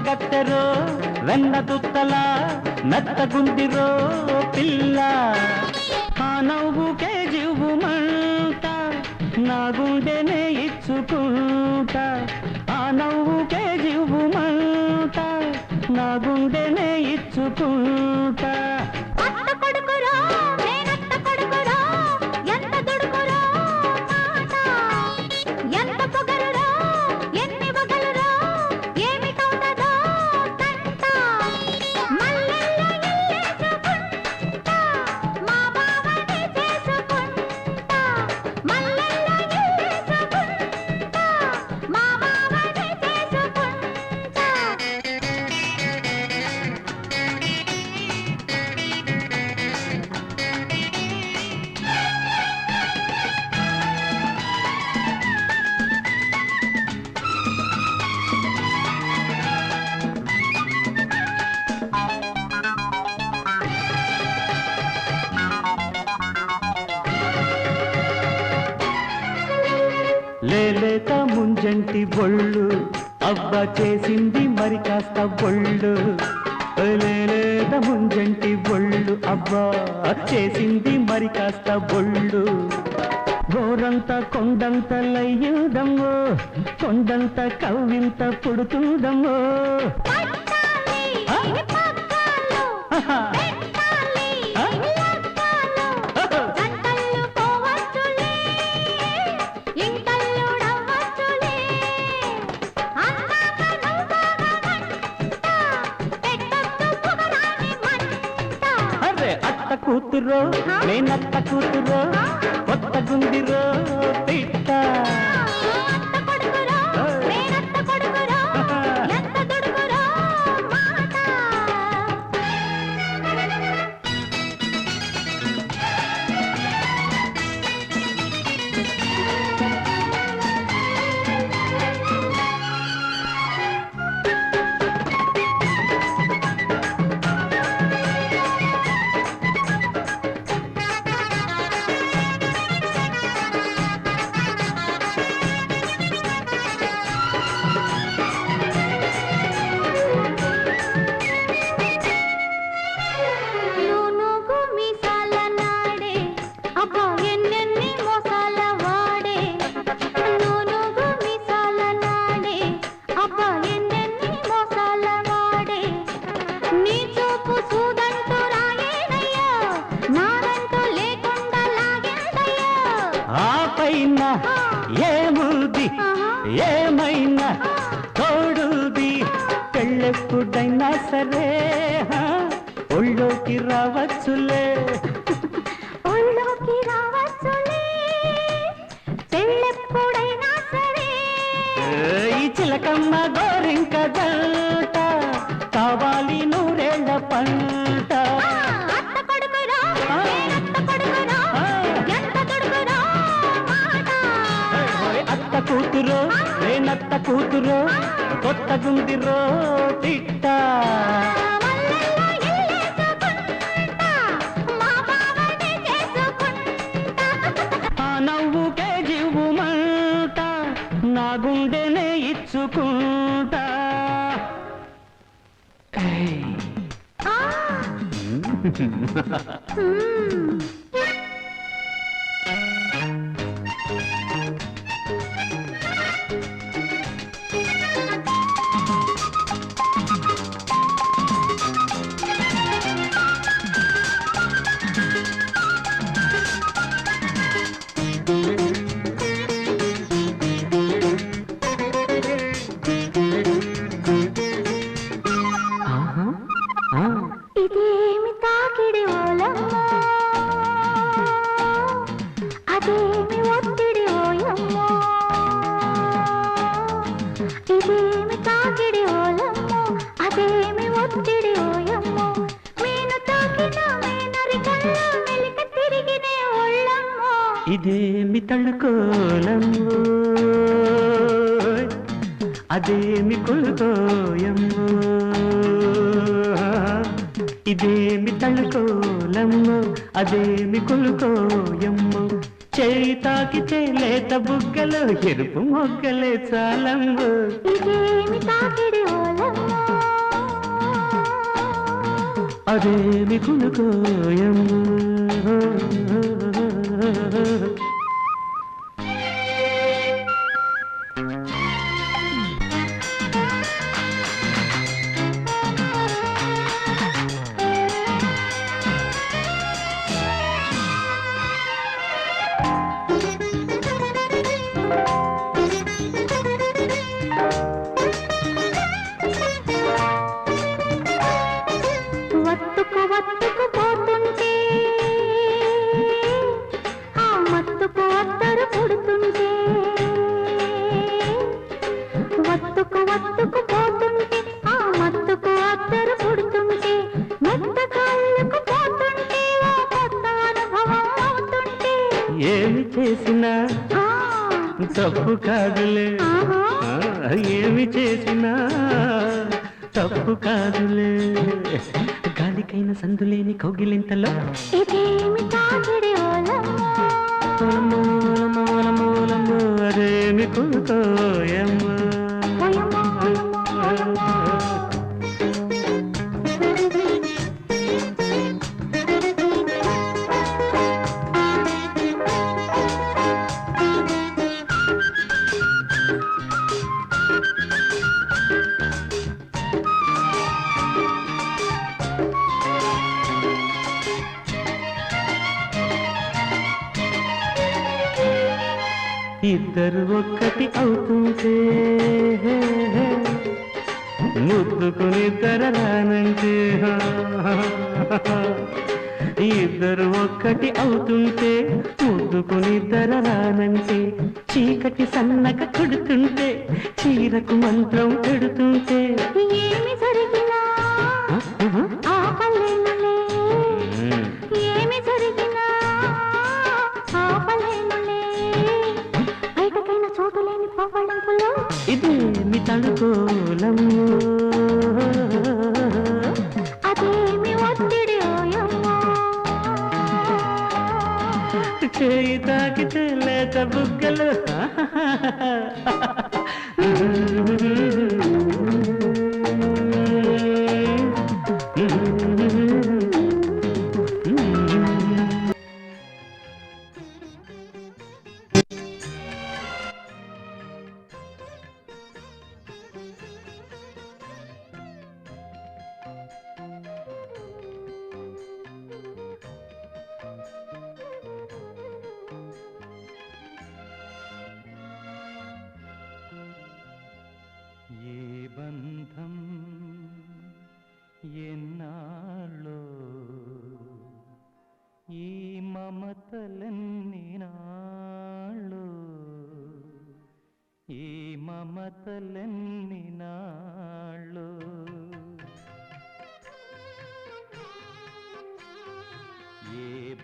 అందగత్తెరో వెన్న దుత్తల నత్త గుందిరో పిల్ల. ఆ నవ్వుకే జీవుమంట నా గుండెనే ఇచ్చుకుంట. ఆ నవ్వుకే జీవుమంట నా గుండెనే ఇచ్చుకుంట. అత్త ఒళ్ళు అవ్వ చేసింది మరి కాస్త ఒళ్ళు. లేలేత ముంజంటి ఒళ్ళు అవ్వ చేసింది మరి కాస్త బొళ్ళు గోరంత కొండంత లయ్యుదమ్మో కొండంత కవ్వింత పుడుతుందమ్మో. కూతురో నేనత్త కూతురో కొత్త గుందిరో పిట్ట పైన ఏముంది? ఏమైనా తోడుది? పెళ్ళెప్పుడైనా సరే ఒళ్ళోకి రావచ్చులే. ఒళ్ళోకి రావచ్చులే. పెళ్ళెప్పుడైనా సరే. ఈ చిలకమ్మ గోరింక కూతురు నేనత్త కూతురు కొత్త గుందిరో తిట్ట. నవ్వుకే జీవుమంట నా గుండెనే ఇచ్చుకుంటా. ఏయ్. ఇదేమి తళుకోలమ్మో అదేమి కొలుకోయమ్మో ఇదేమి తళుకోలమ్మో అదేమి కొలుకోయమ్మో చేయి లేత బుగ్గలు ఎరుపు మొగ్గలే చాలమ్ము ఇదేమి తాకిడి అదేమి కులుకోయమ్ము Mm-hmm. తప్పు కాదులే. ఏమి చేసినా తప్పు కాదులే. గాలికైన సందులేని కౌగిలింతలో. అదేమి కులుకోయమ్మ ముద్దుకుని రానంటే ఇద్దరు ఒక్కటి అవుతుంటే ముద్దుకుని రానంటే చీకటి సన్నక కొడుతుంటే చీరకు మంత్రం పెడుతుంటే. ఏమి జరిగినా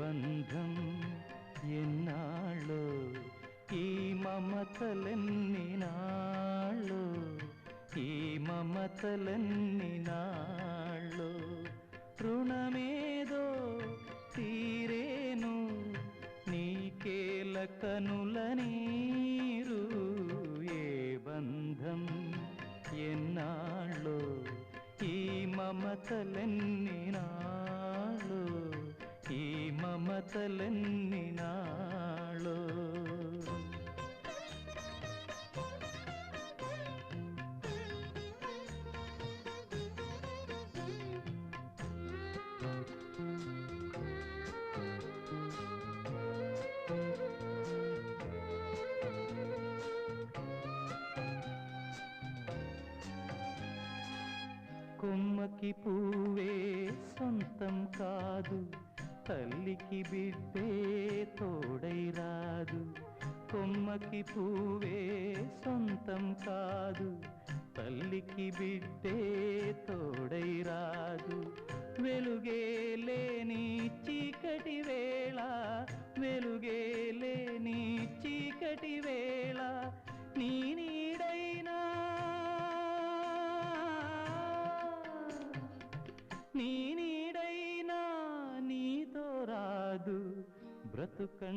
బంధం ఎన్నాళ్ళు? ఈ మమతలన్నీ నాళ్ళు ఈ మమతలన్నీ నాళ్ళు రుణమేదో తీరేను? నీకేల కనుల నీరు? ఏ బంధం ఎన్నాళ్ళు? ఈ మమతలన్నీ నాళ్ళు మమతలెన్నినాళో కొమ్మకి పూవే సొంతం కాదు. తల్లికి బిడ్డే తోడై రాదు. కొమ్మకి పూవే సొంతం కాదు. తల్లికి బిడ్డే తోడై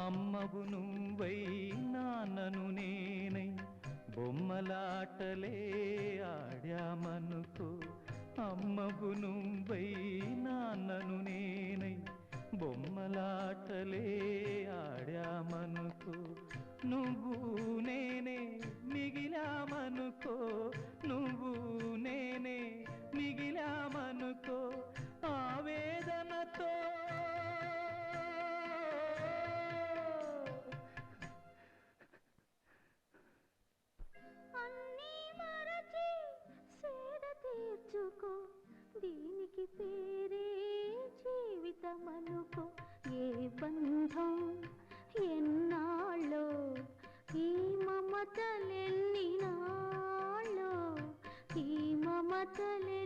అమ్మవు నువ్వై నాన్నను నేనై బొమ్మలాటలే सकले